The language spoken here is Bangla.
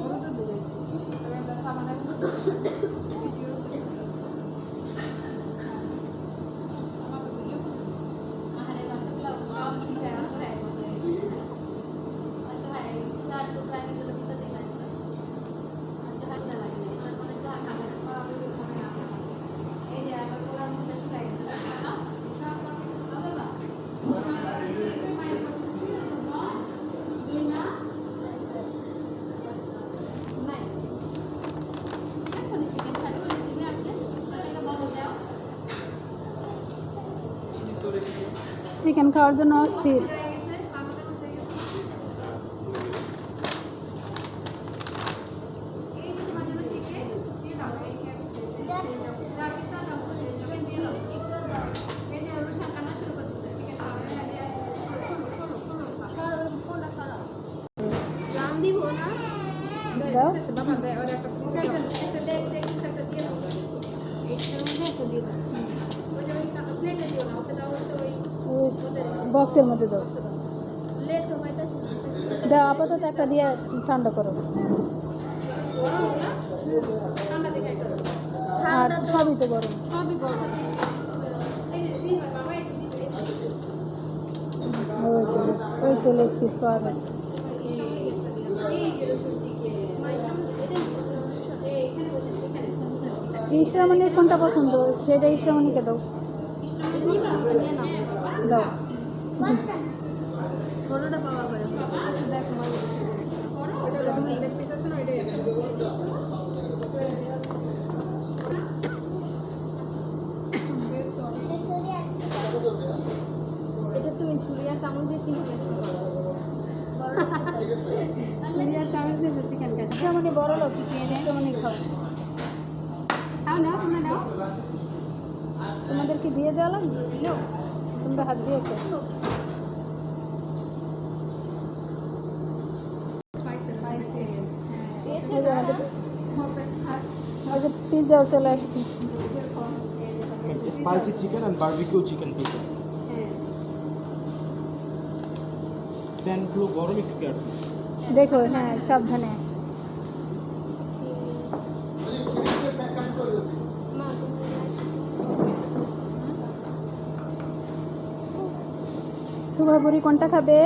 我都不认识，因为咱俩不。চিকেন খাওয়ার জন্য অস্থির। দাও। বক্সের মধ্যে দাও। দাও, আপাতত একটা দিয়ে ঠান্ডা করো। আর সবই তো গরম। ওই তো ওই তো লেগ পিস পাওয়া গেছে। কোনটা পছন্দ? যেটা ইসরামণিকে দাও। দাও। ছোটটা পাওয়া যায় দেখো ওটা তুমি ইলেকট্রিক আছে না এটা তুমি ছুরি চামচ দিয়ে কিনতে আর চামচ দিয়ে চিকেন খাই ইসরামণি বড় লোক ইসরামণি খাও। খাও নাও তোমরা নাও। তোমাদেরকে দিয়ে দেওয়া লাগবে? নাও। তোমরা হাত দিয়ে আমাদের পিৎজাও চলে আসছে। spicy chicken and barbecue chicken pizza. প্যানগুলো গরম একটু দেখো হ্যাঁ সাবধানে। শুভাভরি কোনটা খাবে?